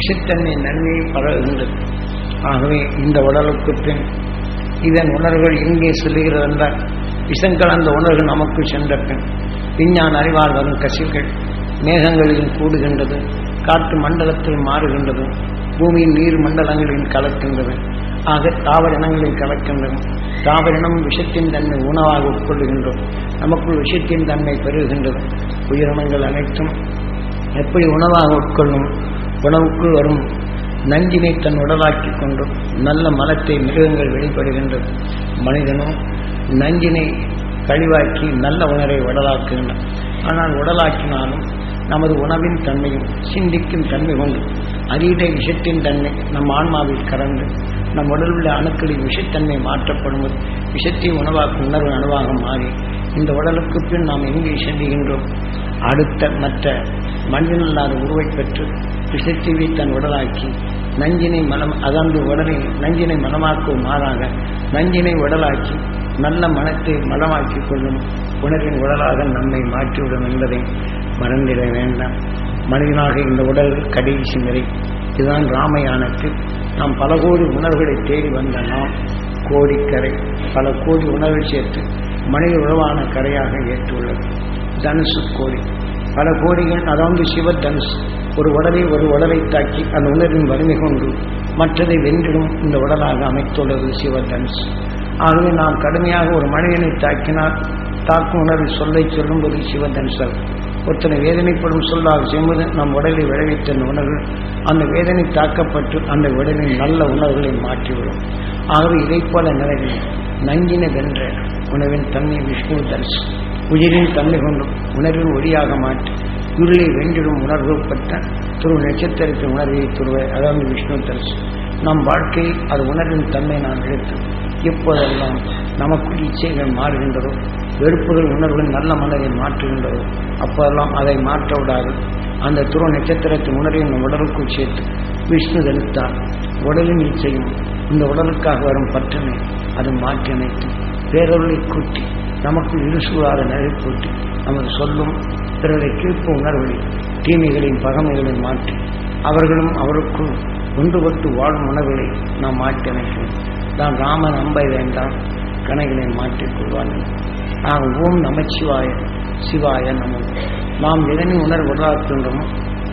விஷத்தன்மை நன்மையை பரவுகின்றது ஆகவே இந்த உடலுக்கு பின் இதன் உணர்வுகள் எங்கே செல்லுகிறது என்றால் விஷம் கலந்த உணர்வு நமக்கு சென்ற பின் விஞ்ஞான அறிவால் வரும் கசிவுகள் மேகங்களில் கூடுகின்றது காற்று மண்டலத்தில் மாறுகின்றது பூமியின் நீர் மண்டலங்களில் கலக்கின்றது ஆக தாவர இனங்களில் கலக்கின்றது தாவரினம் விஷத்தின் தன்மை உணவாக உட்கொள்ளுகின்றோம் நமக்குள் விஷத்தின் தன்மை பெறுகின்றது உயிரினங்கள் அனைத்தும் எப்படி உணவாக உட்கொள்ளும்? உணவுக்குள் வரும் நஞ்சினை தன் உடலாக்கிக் கொண்டு நல்ல மலத்தை மிருகங்கள் வெளிப்படுகின்றது மனிதனும் நஞ்சினை கழிவாக்கி நல்ல உணரை உடலாக்குகின்றான் ஆனால் உடலாக்கினாலும் நமது உணவின் தன்மையும் சிந்திக்கும் தன்மை கொண்டு அதீத விஷத்தின் தன்மை நம் ஆன்மாவில் கலந்து நம் உடல் உள்ள அணுக்களின் விஷத்தன்மை மாற்றப்படும் விஷத்தை உணவாக்கும் உணர்வு அணுவாக மாறி இந்த உடலுக்கு பின் நாம் எங்கே செல்லுகின்றோம் அடுத்த மற்ற மனிதனில்லாத உருவை பெற்று விஷத்தீவை தன் உடலாக்கி நஞ்சினை மனம் அகன்று உடலை நஞ்சினை மனமாக்கும் மாறாக நஞ்சினை உடலாக்கி நல்ல மனத்தை மனமாக்கிக் கொள்ளும் உணர்வின் உடலாக நம்மை மாற்றிவிடும் என்பதை மறந்திட வேண்டாம். மனிதனாக இந்த உடல் கடைசி நிலை. இதுதான் ராமயானத்தில் நாம் பல கோடி உணர்வுகளை தேடி வந்த நாம் கோடிக்கரை பல கோடி உணர்வை சேர்த்து மனித உறவான கரையாக ஏற்றுள்ளது. தனுசு கோடி. பல கோடிகள் அதாவது சிவ தனுசு. ஒரு உடலை ஒரு உடலை தாக்கி அந்த உணர்வின் வலிமை கொண்டு மற்றதை வென்றிடும் இந்த உடலாக அமைத்துள்ளது சிவதன்ஸ் ஆகவே நாம் கடுமையாக ஒரு மனிதனை தாக்கினால் தாக்கும் உணர்வு சொல்லை சொல்லும்போது சிவதன்சர் ஒருத்தனை வேதனைப்படும் சொல்லாக செய்வது நம் உடலை விளைவித்த அந்த உணர்வு அந்த வேதனை தாக்கப்பட்டு அந்த உடலின் நல்ல உணர்வுகளை மாற்றிவிடும். ஆகவே இதைப் போல நிலையில் நஞ்சின வென்ற உணவின் தன்மை விஷ்ணு தரிசு உயிரின் தன்மை கொண்டும் உணர்வின் ஒளியாக மாற்றி இருளை வென்றிடும் உணர்வு பெற்ற துருவ நட்சத்திரத்தின் உணர்வை துருவை. அதாவது விஷ்ணு தரிசு. நம் வாழ்க்கையில் அது உணர்வின் தன்மை நான் எடுத்து எப்போதெல்லாம் நமக்குள் இச்சைகள் மாறுகின்றதோ வெறுப்புகள் உணர்வுகள் நல்ல மனதை மாற்றுகின்றதோ அப்போதெல்லாம் அதை மாற்ற விடாது. அந்த துருவ நட்சத்திரத்தின் உணர்வை நம் உடலுக்குள் சேர்த்து விஷ்ணு தடுத்தால் உடலின் இச்சையும் இந்த உடலுக்காக வரும் பற்றனை அது மாற்றி அமைத்து பேரொருளை கூட்டி நமக்கு இருசூழாத நிலை கூட்டி நமது சொல்லும் பிறரை கீழ்ப்பு உணர்வுகளில் தீமைகளின் பகமைகளை மாற்றி அவர்களும் அவருக்குள் ஒன்றுபட்டு வாழும் உணர்வுகளை நாம் மாற்றி அமைக்கிறோம் தான் ராமன் நம்ப வேண்டாம் கணைகளை மாற்றிக் கொள்வார்கள் ஆக ஓம் நமச்சிவாய சிவாய நமோ. நாம் எதனை உணர்வு உருவாக்குகின்றோமோ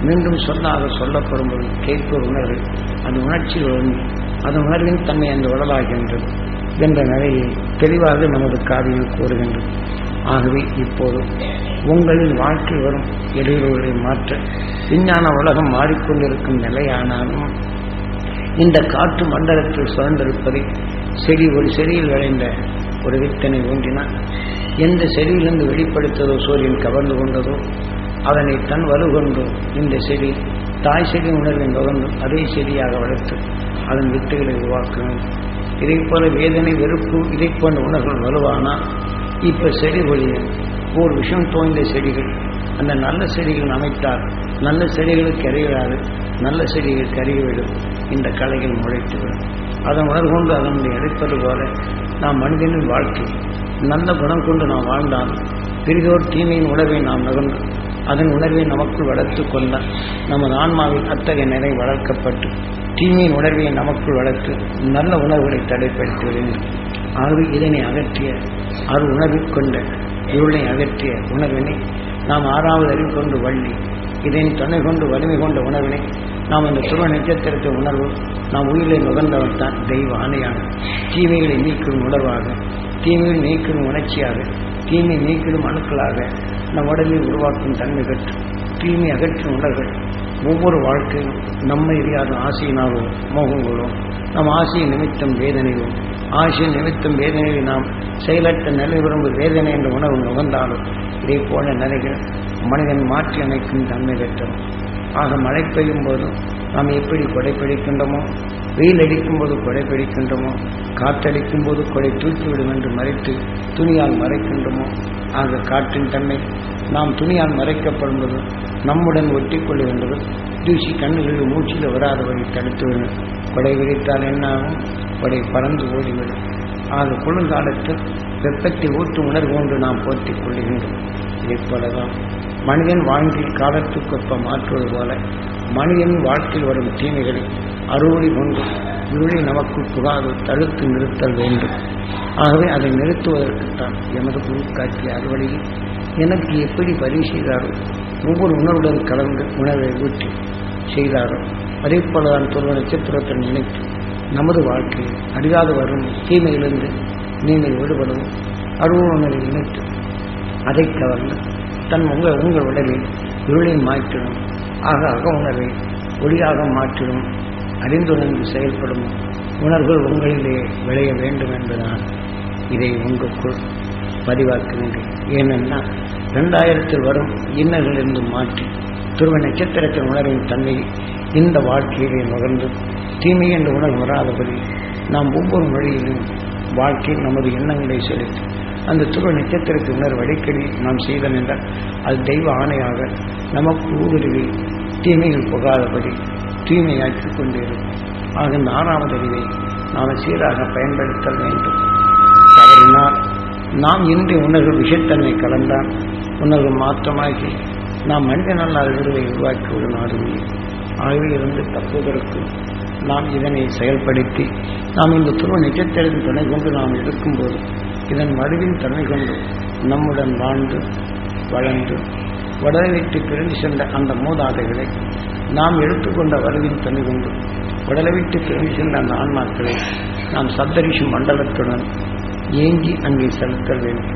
மீண்டும் சொல்லாக சொல்லப்படும்போது கேட்போர் உணர்வு அந்த உணர்ச்சி வந்து அந்த உணர்வின் தன்மை அந்த உடலாகின்றது என்ற நிலையை தெளிவாக நமது காவியம் கூறுகின்றது. ஆகவே இப்போது உங்களின் வாழ்க்கை வரும் இடையூறுகளை மாற்ற விஞ்ஞான உலகம் மாறிக்கொண்டிருக்கும் நிலையானாலும் இந்த காற்று மண்டலத்தில் சுழந்திருப்பதை செடி ஒரு செடியில் விளைந்த ஒரு வித்தனை ஊன்றினால் எந்த செடியிலிருந்து வெளிப்படுத்ததோ சூரியன் கவர்ந்து கொண்டதோ அதனை தன் வலுகொண்டு இந்த செடி தாய் செடி உணர்வின் தொடர்ந்து அதே செடியாக வளர்த்து அதன் வித்துகளை உருவாக்கணும் இதை போல வேதனை வெறுப்பு இதை போன்ற உணர்வுகள் வலுவானால் இப்ப செடி ஒழிய ஒரு விஷம் தோய்ந்த செடிகள். அந்த நல்ல செடிகள் அமைத்தால் நல்ல செடிகளுக்கு அறிவிடாது நல்ல செடிகள் கருகிவிடும் இந்த கலைகள் முளைத்துவிடும் அதன் உணர்கொண்டு அதனுடைய அழைப்பது போல நாம் மனிதனின் வாழ்க்கை நல்ல குணம் கொண்டு நாம் வாழ்ந்தால் பெரிதோர் தீமையின் உணர்வை நாம் நகர்ந்து அதன் உணர்வை நமக்குள் வளர்த்து கொள்ள நமது ஆன்மாவில் அத்தகைய நிலை வளர்க்கப்பட்டு தீமையின் உணர்வை நமக்குள் வளர்த்து நல்ல உணர்வுகளை தடைப்படுத்தி வருகின்றன ஆகவே இதனை அகற்றிய அது உணர்வு இருளை அகற்றிய உணர்வினை நாம் ஆறாவது அறிவு கொண்டு வள்ளி இதன் துணை கொண்டு வலிமை கொண்ட உணர்வினை நாம் அந்த துருவ நட்சத்திரத்தை உணர்வு நாம் உயிரை நுகர்ந்தவன் தான் தெய்வ ஆணையான தீமைகளை நீக்கும் உணர்வாக தீமைகள் நீக்கும் உணர்ச்சியாக தீமை நீக்கிடும் அணுக்களாக நம் உடலில் உருவாக்கும் தன்மை பெற்று தீமை அகற்றும் உணர்வுகள் ஒவ்வொரு வாழ்க்கையும் நம்மை இல்லாத ஆசையினாலோ மோகங்களோ நம் ஆசையை நிமித்தம் வேதனையோ ஆசை நிமித்தம் வேதனையை நாம் செயலற்ற நிலை விரும்பு வேதனை என்ற உணவு நுகர்ந்தாலும் இதே போல நிலைகள் மனிதன் மாற்றி அமைக்கும் தன்மை பெற்றோம் ஆக மழை பெய்யும் போதும் நாம் எப்படி கொடை பிடிக்கின்றோமோ வெயில் அடிக்கும் போது கொடை பிடிக்கின்றோமோ காற்றடிக்கும் போது கொடை தூக்கிவிடும் என்று மறைத்து துணியால் மறைக்கின்றோமோ ஆக காற்றின் தன்மை நாம் துணியால் மறைக்கப்படுவது நம்முடன் ஒட்டிக்கொள்ள வேண்டும் தூசி கண்ணுகளில் மூச்சில் வராதபடி தடுத்து வேண்டும் கொடை விரித்தால் என்ன படை கொடை பறந்து ஓடிவிடும். ஆக குளிர்காலத்தில் வெப்பத்தை ஊற்று உணர்வு கொண்டு நாம் போர்த்திக் கொள்கின்றோம் இதைப் போலதான் மனிதன் வாழ்வில் காலத்துக்கொப்ப மாற்றுவது போல மனிதன் வாழ்க்கையில் வரும் தீமைகளை அறுவடை கொண்டு இருளை நமக்கு புகாது தடுத்து நிறுத்தல் வேண்டும். ஆகவே அதை நிறுத்துவதற்குத்தான் எமது குரு காட்டிய அறுவடையில் எனக்கு எப்படி பதிவு செய்தாரோ ஒவ்வொரு உணர்வுடன் கலந்து உணவை ஊற்றி செய்தாரோ அதே போலதான் தொழில் நட்சத்திரத்தை நினைத்து நமது வாழ்க்கையில் அறியாத வரும் தீமையிலிருந்து நீங்கள் விடுபடவும் அருள் நினைத்து அதை கவர்ந்து தன் உங்கள் உங்கள் உடலில் இருளை மாற்றிடும் ஆக அக உணர்வை ஒளியாக மாற்றிடும் அறிந்துணர்ந்து செயல்படும் உணர்வுகள் உங்களிலே விளைய வேண்டும் என்பதால் இதை உங்களுக்குள் பதிவாக்குகின்றேன். ஏனென்னா ரெண்டாயிரத்தில் வரும் இன்னலிலிருந்து மாற்றி துருவ நட்சத்திரத்தின் உணர்வின் தன்மை இந்த வாழ்க்கையிலே நுகர்ந்து தீமை என்ற உணர்வு வராதபடி நாம் ஒவ்வொரு மொழியிலும் வாழ்க்கையில் நமது எண்ணங்களை செலுத்தி அந்த துருவ நட்சத்திரத்தின் உணர்வு அடிக்கடி நாம் செய்தோம் என்றால் அது தெய்வ ஆணையாக நமக்கு ஊடுருவி தீமைகள் புகாதபடி தூய்மையாக்கி கொண்டிருக்கும். ஆக இந்த ஆறாவது அறிவை நாம் சீராக பயன்படுத்த வேண்டும். நாம் இன்றைய உணர்வு விஷத்தன்மை கலந்தால் உணர்வு மாற்றமாகி நாம் மனித நல்ல அறிவுரை உருவாக்கி ஒரு நாடுமே ஆகியிருந்து தப்புவதற்கு நாம் இதனை செயல்படுத்தி நாம் இந்த துருவ நிஜத்திலிருந்து துணை கொண்டு நாம் இருக்கும்போது இதன் மடுவின் துணை கொண்டு நம்முடன் வாழ்ந்து வளர்ந்து உடலவிட்டு பிரிந்து சென்ற அந்த மூதாதைகளை நாம் எடுத்துக்கொண்ட வருவின் துணை கொண்டு உடலவிட்டு பிரிந்து சென்ற அந்த ஆன்மாக்களை நாம் சப்தரிஷி மண்டலத்துடன் ஏங்கி அங்கே செலுத்தல் வேண்டும்.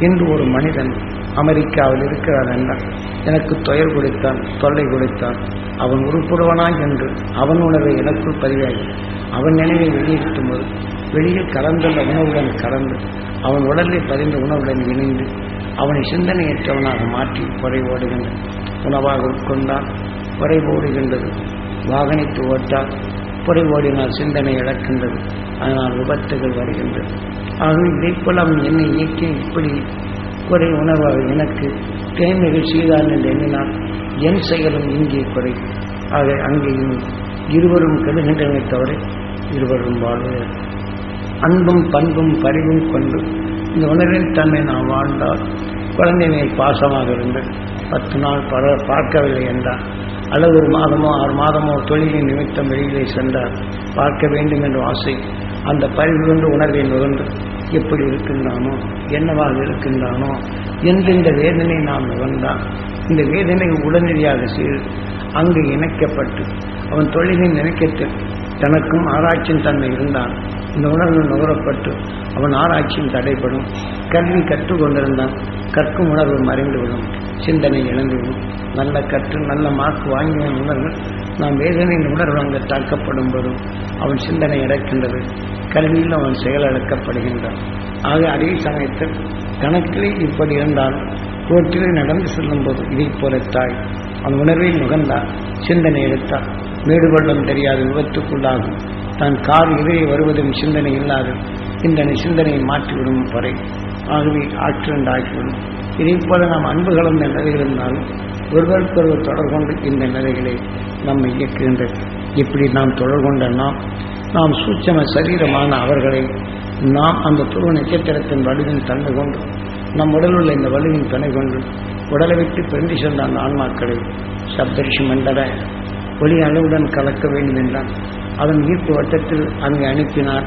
இன்று ஒரு மனிதன் அமெரிக்காவில் இருக்கிறார் என்றால் எனக்கு துயர் கொடுத்தான் தொல்லை கொடுத்தான். அவன் உருப்புடுவனாய் என்று அவன் உணவை எனக்குள் பதிவாகி அவன் நினைவை வெளியிட்டும் போது வெளியே கலந்துள்ள உணவுடன் கலந்து அவன் உடலில் பதிந்த உணவுடன் இணைந்து அவனை சிந்தனையற்றவனாக மாற்றி குறை ஓடுகின்ற உணவாக உட்கொண்டால் குறை ஓடுகின்றது. வாகனித்து ஓட்டால் குறை ஓடினால் சிந்தனை இழக்கின்றது. அதனால் விபத்துகள் வருகின்றது. ஆகவே இதைப்போல் அவன் என்னை இயக்கி இப்படி குறை உணர்வாக எனக்கு தேமைகள் செய்தான் என்று எண்ணினால் என் செயலும் இங்கே குறை ஆக அங்கேயும் இருவரும் கெடுகின்றனை தவிர இருவரும் வாழ்வர். அன்பும் பண்பும் பரிவும் கொண்டு இந்த உணர்வின் தன்மை நாம் வாழ்ந்தால் குழந்தை மேல் பாசமாக இருந்து பத்து நாள் பர பார்க்கவில்லை என்றால் அல்லது ஒரு மாதமோ ஆறு மாதமோ தொழிலின் நிமித்தம் வெளியிலே சென்றார். பார்க்க வேண்டும் என்ற ஆசை. அந்த பரிவு உணர்வை நுகர்ந்து எப்படி இருக்கின்றானோ என்னவாக இருக்கின்றானோ எந்தெந்த வேதனை நாம் நுகர்ந்தான் இந்த வேதனை உடனடியாக செய்து அங்கு இணைக்கப்பட்டு அவன் தொழிலின் நினைக்கத்தில் தனக்கும் ஆராய்ச்சியின் தன்மை இருந்தான். இந்த உணர்வு நுகரப்பட்டு அவன் ஆராய்ச்சியும் தடைப்படும் கல்வி கற்றுக்கொண்டிருந்தான் கற்கும் உணர்வு மறைந்துவிடும். சிந்தனை இழந்துவிடும். நல்ல கற்று நல்ல மார்க் வாங்கிய உணர்வு நாம் வேதனையின் உணர்வு அங்கு தாக்கப்படும் போதும் அவன் சிந்தனை இழக்கின்றது கல்வியில் அவன் செயல் இழக்கப்படுகின்றான் ஆக அதே சமயத்தில் கணக்கிலே இப்படி இருந்தால் போற்றிலே நடந்து செல்லும் போது இதைப் போல தாய் அவன் உணர்வை நுகர்ந்தார் சிந்தனை எடுத்தார் மேடு வெள்ளம் தெரியாத விபத்துக்குள்ளாகும். தான் கார் எதிரே வருவதும் சிந்தனை இல்லாது இந்த சிந்தனையை மாற்றிவிடும் வரை. ஆகவே ஆக்சிடென்ட் ஆகிவிடும். இதை போல நாம் அன்பு கலந்த நிலைகள் இருந்தாலும் ஒருவருக்கொருவர் தொடர் கொண்டு இந்த நிலைகளை நம்மை இயக்குகின்றது இப்படி நாம் தொடர்கொண்ட நாம் நாம் சூட்சம சரீரமான அவர்களை நாம் அந்த துருவ நட்சத்திரத்தின் வலுவின் தந்து கொண்டு நம் உடல் உள்ள இந்த வலுவின் துணை கொண்டு உடலை விட்டு பிரிந்து சென்ற அந்த ஆன்மாக்களை சப்தரிஷி மண்டல ஒளி அளவுடன் கலக்க வேண்டும் என்றால் அதன் ஈர்ப்பு வட்டத்தில் அங்கு அனுப்பினார்.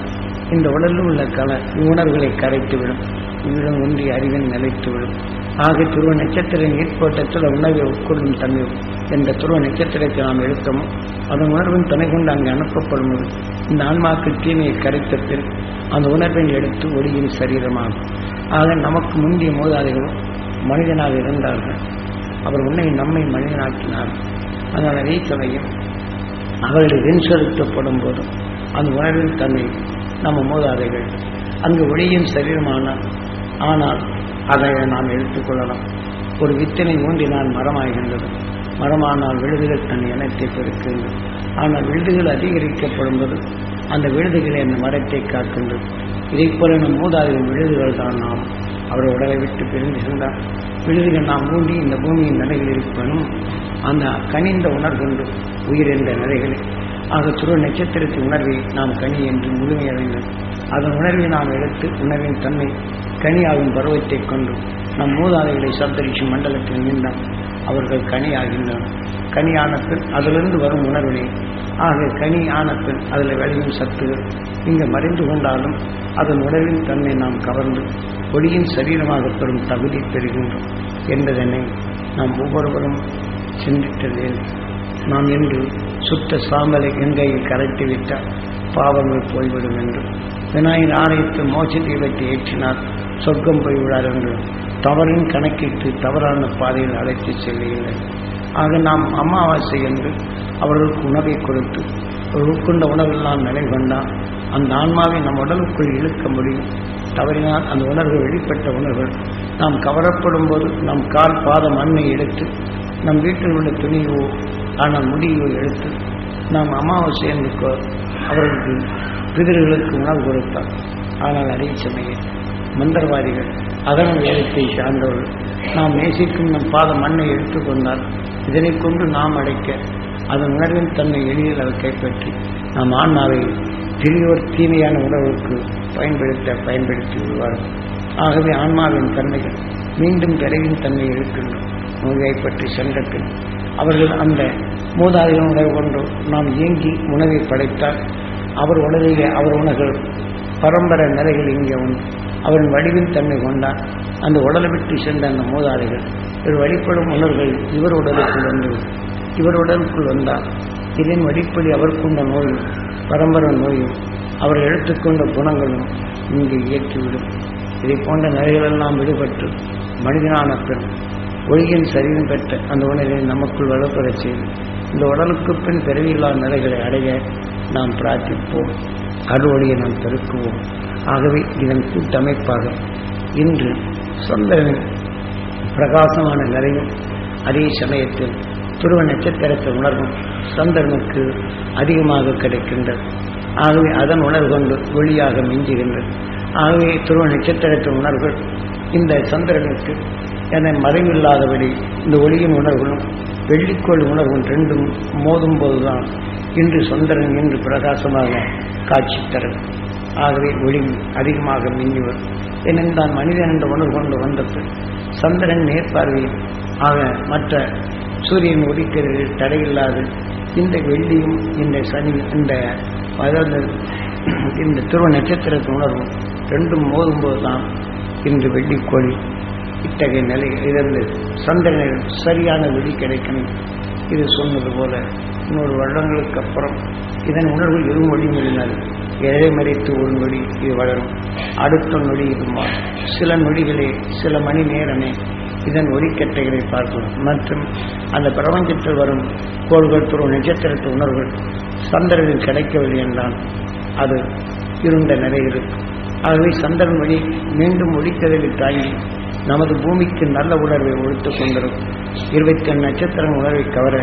இந்த உடலில் உள்ள கல உணர்வுகளை கரைத்துவிடும். இவ்விடம் ஒன்றி அறிவின் நிலைத்துவிடும். ஆக துருவ நட்சத்திரம் ஈர்ப்போட்டத்தில் உணவை உட்கொள்ளும் தன்மை என்ற துருவ நட்சத்திரத்தை நாம் எடுத்தோமோ அதன் உணர்வின் துணை கொண்டு அங்கு அனுப்பப்படும் போது இந்த ஆன்மாக்கு தீமையை கரைத்த பின் அந்த உணர்வை எடுத்து ஒளியின் சரீரமாகும். ஆக நமக்கு முந்தைய மோதாதைகளும் மனிதனாக இருந்தார்கள். அவர் உன்னை நம்மை மனிதனாக்கினார். அதனால் அதே அவர்கள் விண்செலுத்தப்படும் போதும் அந்த உணர்வின் தன்மை நம்ம மூதாதைகள். அங்கு ஒளியும் சரீரமான ஆனால் அதை நாம் எடுத்துக்கொள்ளலாம் ஒரு வித்தினை ஊன்றினால் மரமாகின்றது. மரமானால் விழுதுகள் தன் இனத்தை பெருக்குகின்றது ஆனால் விழுதுகள் அதிகரிக்கப்படும் போது அந்த விழுதுகளை அந்த மரத்தை காக்கின்றது. இதைப் போல நம் மூதாதையின் விழுதுகள் தான் நாம். அவர் உடலை விட்டு பிரிந்து சென்றார் விழுதுகள் நாம் மூண்டி இந்த பூமியின் நிலையில் இருப்பனும் அந்த கனிந்த உணர்கொண்டு உயிர் என்ற நிலைகளை. ஆக துருவ நட்சத்திரத்தின் உணர்வை நாம் கனி என்று முழுமையடைந்தோம். அதன் உணர்வை நாம் எடுத்து உணர்வின் தன்மை கனியாகும் பருவத்தைக் கொண்டு நம் மூதாதைகளை சப்தரிஷி மண்டலத்தில் நின்றால் அவர்கள் கனியாகின்றனர். கனியான பின் அதிலிருந்து வரும் உணர்வினை ஆக கனி ஆன பின் அதில் விளையும் சத்துகள். இங்கு மறைந்து கொண்டாலும் அதன் உணர்வின் தன்மை நாம் கவர்ந்து ஒளியின் சரீரமாக பெறும் தகுதி பெறுகின்றோம். என்பதனை நாம் ஒவ்வொருவரும் சிந்திக்க நாம் இன்று சுத்த சாம்பலை கங்கையில் கரைத்து விட்டால் பாவங்கள் போய்விடும் என்று. விநாயகர் ஆலயத்து மோச தீபத்தை ஏற்றினால் சொர்க்கம் போய்விடார் என்று. தவறின் கணக்கிட்டு தவறான பாதையில் அழைத்து செல்லுகின்றனர் ஆக நாம் அமாவாசை என்று அவர்களுக்கு உணவை கொடுத்து உட்கொண்ட உணவெல்லாம் நிலை கொண்டால் அந்த ஆன்மாவை நம் உடலுக்குள் இழுக்க முடியும். தவறினால் அந்த உணர்வு வெளிப்பட்ட உணர்வுகள் நாம் கவரப்படும் போது நம் கால் பாத மண்ணை எடுத்து நம் வீட்டில் உள்ள துணியோ ஆனால் முடியோ எடுத்து நாம் அமாவாசை சேர்ந்து கொ- அவர்களுக்கு பிதர்களுக்கு உணவு கொடுத்தார் ஆனால் அதே சமயம் மந்திரவாதிகள் அதன வேதத்தை சார்ந்தவர்கள் நாம் நேசிக்கும் நம் பாத மண்ணை எடுத்துக்கொண்டால் இதனை கொண்டு நாம் அடைக்க அதன் உணர்வின் தன்மை எளிதில் அவர் கைப்பற்றி நாம் ஆன்மாவை பெரியோர் தீமையான உணவுக்கு பயன்படுத்த பயன்படுத்தி விடுவார்கள் ஆகவே ஆன்மாவின் தன்மைகள் மீண்டும் பிறவின் தன்மை இருக்கின்றன நோயை பற்றி சென்ற பின் அவர்கள் அந்த மூதாதையின் உணவு கொண்டு நாம் இயங்கி உணவை படைத்தால் அவர் உணவிலே அவர் உணர்கள் பரம்பரை நிலைகள் இங்கே உண்டு. அவரின் வடிவின் தன்மை கொண்டால் அந்த உடலை விட்டு சென்ற அந்த மூதாதைகள் இவர் வழிபடும் உணர்வுகள் இவர் உடலுக்குள் வந்து இவர் உடலுக்குள் வந்தால் இதன் வழிப்படி அவர் நோயும் பரம்பரை நோயும் அவர் எடுத்துக்கொண்ட குணங்களும் இங்கு இயக்கிவிடும். இதை போன்ற நிலைகளெல்லாம் விடுபட்டு மனிதனான பெண் ஒழுகின் சரீரம் பெற்ற அந்த உணர்வை நமக்குள் வலுப்பெறச் செய்து இந்த உடலுக்கு பின் பிறவியில்லா நிலைகளை அடைய நாம் பிரார்த்திப்போம். அருளொளியை நாம் பெருக்குவோம். ஆகவே இதன் கூட்டமைப்பாக இன்று சொந்த பிரகாசமான நிலையும் அதே சமயத்தில் துருவ நட்சத்திரத்தை உணர்வும் சந்திரனுக்கு அதிகமாக கிடைக்கின்றது. ஆகவே அதன் உணர்வு கொண்டு ஒளியாக மிஞ்சுகின்றது. ஆகவே துருவ நட்சத்திரத்தின் உணர்வுகள் இந்த சந்திரனுக்கு என மறைவில்லாதபடி இந்த ஒளியின் உணர்வுகளும் வெள்ளிக்கோள் உணர்வும் ரெண்டும் மோதும் போதுதான் இன்று சந்திரன் இன்று பிரகாசமாக காட்சி தரும். ஆகவே ஒளி அதிகமாக மிஞ்சுவர் ஏனென்றால் மனிதன் என்ற உணர்வு கொண்டு வந்த சந்திரன் நேர்பார்வையில் ஆக மற்ற சூரியன் ஒளிக்கிறது தடையில்லாது இந்த வெள்ளியும் இந்த சனி இந்த அதாவது இந்த துருவ நட்சத்திரத்தின் உணர்வும் ரெண்டும் மோதும்போது தான் இன்று வெள்ளிக்கோழி இத்தகைய நிலை இருந்து சந்திரனில் சரியான விழி கிடைக்கணும். இது சொன்னது போல இன்னொரு வருடங்களுக்கு அப்புறம் இதன் உணர்வு இரு மொழி மொழினால் எதை மறைத்து ஒரு நொடி இது வளரும்? அடுத்த நொடி இது மாறும். சில நொடிகளே சில மணி நேரமே இதன் ஒளிக்கட்டைகளை பார்க்கலாம் மற்றும் அந்த பிரபஞ்சத்தில் வரும் கோள்கள் துருவ நட்சத்திரத்து உணர்வுகள் சந்திரனில் கிடைக்கவில்லை என்றால் அது இருண்ட நிலை இருக்கும். ஆகவே சந்திரன் வழி மீண்டும் ஒளிக்கதிரை தாங்கி நமது பூமிக்கு நல்ல உணர்வை ஒழித்துக் கொண்டிருக்கும். இருபத்தி ஏழு நட்சத்திரம் உணர்வை கவர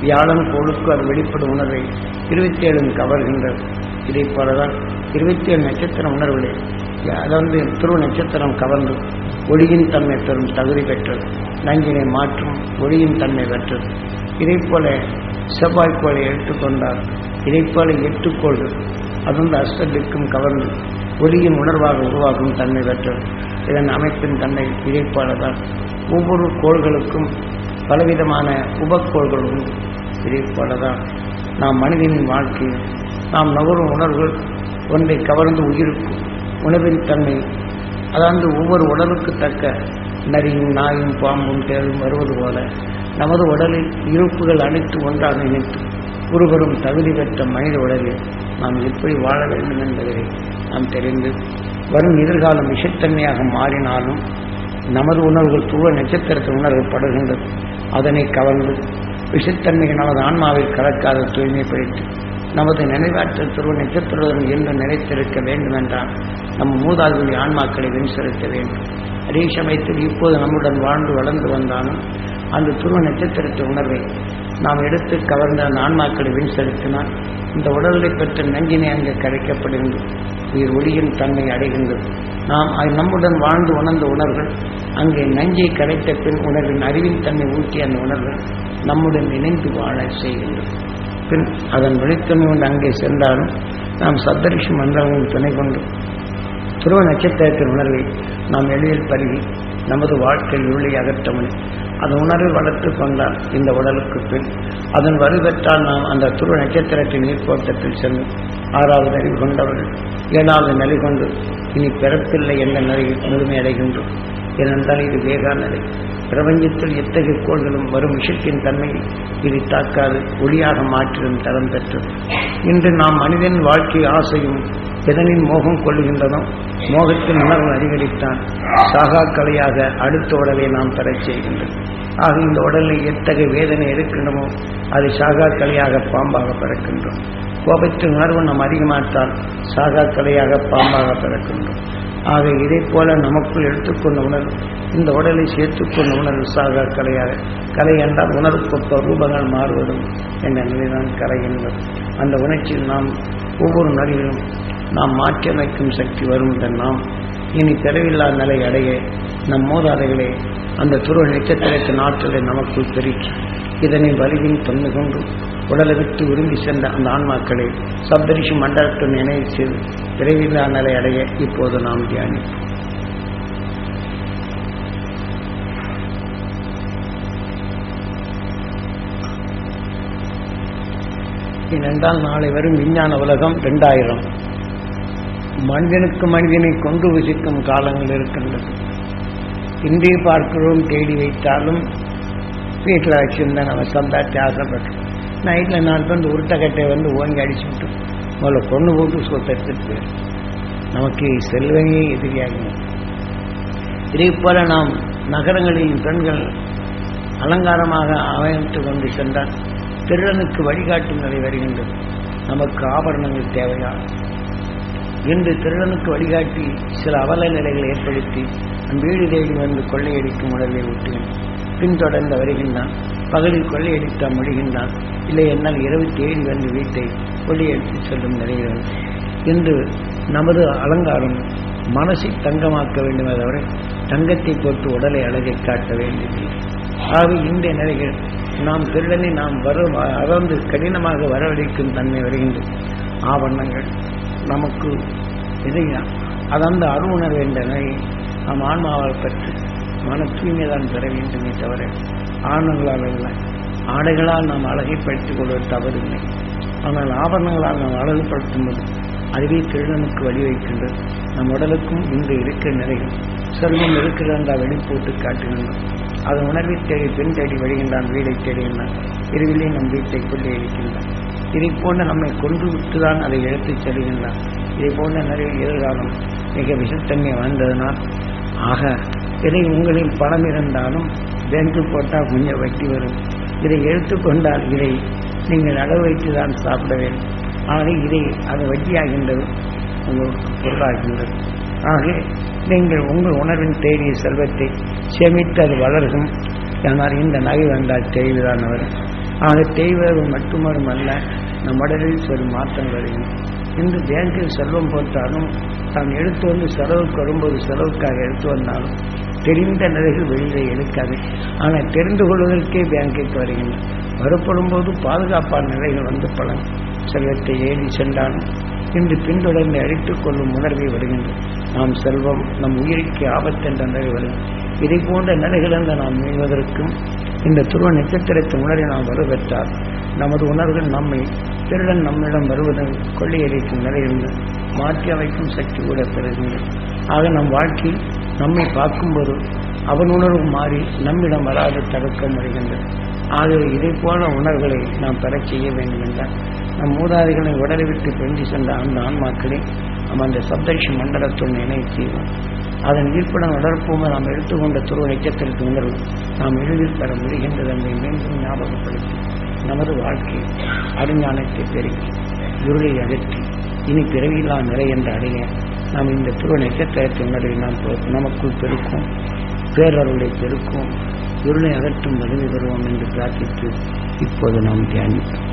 வியாழன் கோளுக்கு அது வெளிப்படும் உணர்வை இருபத்தி ஏழும் கவர்கின்றது. இதை போலதான் இருபத்தி ஏழு நட்சத்திர உணர்வுகளே அதாவது துருவ நட்சத்திரம் கவர்ந்து ஒளியின் தன்மை பெறும் தகுதி பெற்றது. நஞ்சினை மாற்றும் ஒளியின் தன்மை பெற்றது. இதை போல செவ்வாய்க்கோளை எடுத்துக்கொண்டால் இதை போல எட்டு அது வந்து அஷ்டத்திற்கும் கவர்ந்து ஒளியின் உணர்வாக உருவாகும் தன்மை பெற்றது. இதன் அமைப்பின் தன்மை இதை ஒவ்வொரு கோள்களுக்கும் பலவிதமான உபக்கோள்களும் உண்டு நாம் மனிதனின் வாழ்க்கையில் நாம் நகரும் உணர்வுகள் ஒன்றை கவர்ந்து உயிருக்கும் உணவின் தன்மை அதாவது ஒவ்வொரு உடலுக்கு தக்க நரியும் நாயும் பாம்பும் தேவையும் வருவது போல நமது உடலில் இருப்புகள் அனைத்து ஒன்றாக இணைத்து ஒருவரும் தகுதி பெற்ற மனித உடலில் நாம் எப்படி வாழ வேண்டும் என்பதை நாம் தெரிந்து வரும் எதிர்காலம் விஷத்தன்மையாக மாறினாலும் நமது உணர்வுகள் துருவ நட்சத்திரத்தின் உணர்வுப்படுகின்றது அதனை கவர்ந்து விஷத்தன்மையை நமது ஆன்மாவில் கலக்காத தூய்மைப்படுத்தி நமது நினைவாற்றல் துருவ நட்சத்திரத்துடன் என்று நினைத்திருக்க வேண்டும் என்றால் நம் மூதாதிபதி ஆன்மாக்களை வெண் செலுத்த வேண்டும். அதே சமயத்தில் இப்போது நம்முடன் வாழ்ந்து வளர்ந்து வந்தாலும் அந்த துருவ நட்சத்திரத்தின் உணர்வை நாம் எடுத்து கவர்ந்த அந்த ஆன்மாக்களை வெண் செலுத்தினால் இந்த உடலை பெற்ற நஞ்சினை அங்கே கரைக்கப்படுகின்றது உயிர் ஒளியின் தன்மை அடைகின்றது. நாம் நம்முடன் வாழ்ந்து உணர்ந்த உணர்வுகள் அங்கே நஞ்சை கரைத்த பின் உணர்வின் அறிவின் தன்மை ஊட்டிய அந்த உணர்வுகள் நம்முடன் இணைந்து வாழ செய்கின்றது. பின் அதன் வெளித்தன்மை கொண்டு அங்கே சென்றாலும் நாம் சப்தரிஷி மந்திரங்களின் துணை கொண்டு துருவ நட்சத்திரத்தின் உணர்வை நாம் எளிதில் பருகி நமது வாழ்க்கையில் உள்ளே அகற்றவன் அந்த உணர்வை வளர்த்து கொண்டார் இந்த உடலுக்கு பின். அதன் வலுப்பெற்றால் நாம் அந்த துரு நட்சத்திரத்தின் நீர்க்கோட்டத்தில் சென்று ஆறாவது அறிவு கொண்டவர்கள். ஏழாவது நிலை கொண்டு இனி பிறப்பில்லை என்ற நிலையில் முழுமையடைகின்றோம் ஏனென்றால் இது வேகா நிலை. பிரபஞ்சத்தில் எத்தகைய கோள்களும் வரும் விஷயத்தின் தன்மையை இது தாக்காது ஒளியாக மாற்றிடும் தரம் பெற்றது. இன்று நாம் மனிதன் வாழ்க்கை ஆசையும் எதனின் மோகம் கொள்ளுகின்றனோ மோகத்தின் உணர்வு அதிகரித்தான். சாகா கலையாக அடுத்த உடலை நாம் பெறச் செய்கின்றோம். ஆக இந்த உடலில் எத்தகைய வேதனை இருக்கின்றமோ அது சாகா கலையாக பாம்பாக பிறக்கின்றோம். கோபத்தின் உணர்வு நாம் அதிகமாகத்தால் சாகா கலையாக பாம்பாக பிறக்கின்றோம். ஆக இதை போல நமக்குள் எடுத்துக்கொண்ட உணர்வு இந்த உடலை சேர்த்துக்கொண்ட உணர்வு சாகா கலையாக கலை என்றால் உணர்வுக்கொப்ப ரூபங்கள் மாறுவதும் என்ற நிலைதான் கலை என்பது. அந்த உணர்ச்சியில் நாம் ஒவ்வொரு நாளிலும் நாம் மாற்றியமைக்கும் சக்தி வரும் நாம் இனி பிறவில்லா நிலை அடைய நம் மூதாதைகளே அந்த துருவ நட்சத்திரத்தின் ஆற்றலை நமக்குள் பெருக்கி இதனை வலிவின் தொன்மை கொண்டு உடலை விட்டு விரும்பி சென்ற அந்த ஆன்மாக்களை சப்தரிஷி மண்டலத்துடன் இணைத்து விரைவில்லா நிலை அடைய இப்போது நாம் தியானிப்போம். ஏனென்றால் நாளை வரும் விஞ்ஞான உலகம் ரெண்டாயிரம் மனிதனுக்கு மனிதனை கொண்டு விசிக்கும் காலங்கள் இருக்கின்றது. இன்றே பார்க்கிறோம் தேடி வைத்தாலும் வீட்டில் வச்சுருந்தா நம்ம சம்பாத்தி ஆசைப்பட்டோம் நைட்டில் நாலு வந்து உருட்டைக்கட்டை வந்து ஓங்கி அடிச்சு விட்டு முதல்ல கொண்டு போட்டு சொத்தை எடுத்துட்டு போயிடும் நமக்கு செல்வமே எதிரியாகும் இதே போல நாம் நகரங்களில் பெண்கள் அலங்காரமாக அமைத்து கொண்டு சென்றால் திருடனுக்கு வழிகாட்டும் நிலை வருகின்றது. நமக்கு ஆபரணங்கள் தேவையா? இன்று திருடனுக்கு வழிகாட்டி சில அவல நிலைகளை ஏற்படுத்தி நம் வீடு தேடி வந்து கொள்ளையடிக்கும் உடலை விட்டுவேன் பின்தொடர்ந்து வருகின்றான். பகலில் கொள்ளையடித்தான் முடிகின்றான். இல்லை என்னால் இரவு தேடி வந்து வீட்டை கொள்ளையடித்து செல்லும் நிலைகள் இன்று நமது அலங்காரம் மனசை தங்கமாக்க வேண்டுமே தவிர தங்கத்தை போட்டு உடலை அழகை காட்ட வேண்டியது ஆகவே இன்றைய நிலைகள் நாம் திருடனை நாம் வர அறந்து கடினமாக வரவழைக்கும் தன்மை வருகின்றது ஆவணங்கள் நமக்கு இதை அதந்த அருணர் என்ற நிலையை நாம் ஆன்மாவால் பெற்று மன தூய்மை தான் பெற வேண்டுமே தவிர ஆணங்களால் அல்ல. ஆடைகளால் நாம் அழகைப்படுத்திக் கொள்வது தவறில்லை. ஆனால் ஆபரணங்களால் நாம் அழகுபடுத்தும் போது அதுவே திருடனுக்கு வழிவைக்கின்றது நம் உடலுக்கும் இன்று இருக்கிற நிலைகள் செல்வம் இருக்கிறதா வெளிப்போட்டு காட்டுகின்றோம் அதன் உணர்வை தேடி பெண் தேடி வருகின்றான் வீடை தேடுகின்றான். இருவிலே நம் வீட்டை கொள்ளை இருக்கின்றான் இதை போன்ற நம்மை கொன்று விட்டுதான் அதை எடுத்துச் செல்கின்றான். இதை போன்ற நிறைய எதிர்காலம் மிக விஷத்தன்மை வாழ்ந்ததனால் ஆக இதை உங்களின் பணம் இருந்தாலும் பேங்கு போட்டால் கொஞ்சம் வட்டி வரும். இதை எடுத்துக்கொண்டால் இதை நீங்கள் அளவு வைத்து தான் சாப்பிட வேண்டும். ஆனால் இதை அது வட்டியாகின்றது உங்களுக்கு பொருளாகின்றது. ஆக நீங்கள் உங்கள் உணர்வின் தேடிய செல்வத்தை சேமித்து அது வளரும் ஆனால் இந்த நகை வந்தால் தேய்வுதான் ஆக தேய்வது மட்டுமரும் அல்ல நம் உடலில் சில மாற்றம் வருகிறது. இன்று பேங்கில் செல்வம் போட்டாலும் தான் எடுத்து வந்து செலவுக்கு வரும்போது செலவுக்காக எடுத்து வந்தாலும் தெரிந்த நிலைகள் வெளியிலே எடுக்காது. ஆனால் தெரிந்து கொள்வதற்கே பேங்கிற்கு வருகின்றன. வரப்படும் போது பாதுகாப்பான நிலைகள் வந்து பலன் செல்வத்தை ஏறி சென்றாலும் இன்று பின்தொடர்ந்து அழித்துக் கொள்ளும் உணர்வை வருகின்றது. நாம் செல்வம் நம் உயிருக்கு ஆபத்து என்ற நிலைகளும் வரும் இதை போன்ற நிலைகளிலிருந்து நாம் மீள்வதற்கும் இந்த துருவ நட்சத்திரத்தை உணரை நாம் வரவேற்றால் நமது உணர்வுகள் நம்மை திருடன் நம்மிடம் வருவதன் கொள்ளையடிக்கும் நிலையிலிருந்து மாற்றி அமைக்கும் சக்தி கூட பெறுகின்றது ஆக நம் வாழ்க்கையில் நம்மை பார்க்கும்போது அவன் உணர்வு மாறி நம்மிடம் வராது தடுக்க முடிகின்றது. ஆகவே இதை போல உணர்வுகளை நாம் பெறச் செய்ய வேண்டும் என்றால் நம் மூதாதிகளை உடலை விட்டு பெஞ்சு சென்ற அந்த ஆன்மாக்களை நாம் அந்த சப்தரிஷி மண்டலத்துடன் நினைவு செய்வோம் அதன் ஈர்ப்புடன் வளர்ப்போம் நாம் எடுத்துக்கொண்ட துருவ நட்சத்திரத்தின் உணர்வு நாம் எளிதில் பெற முடிகின்றது என்பதை மீண்டும் ஞாபகப்படுத்தி நமது வாழ்க்கை அறிஞானத்தை பெருக்கி இருளை அகற்றி இனி பிறவியில்லா நிலை என்று அடைய நாம் இந்த துருவ நட்சத்திரத்தை உணர்வை நாம் நமக்குள் பெருக்கும் பேரருளை பெருக்கும் இருளை அகற்றும் வலிமை பெறுவோம் என்று பிரார்த்தித்து இப்போது நாம் தியானிப்போம்.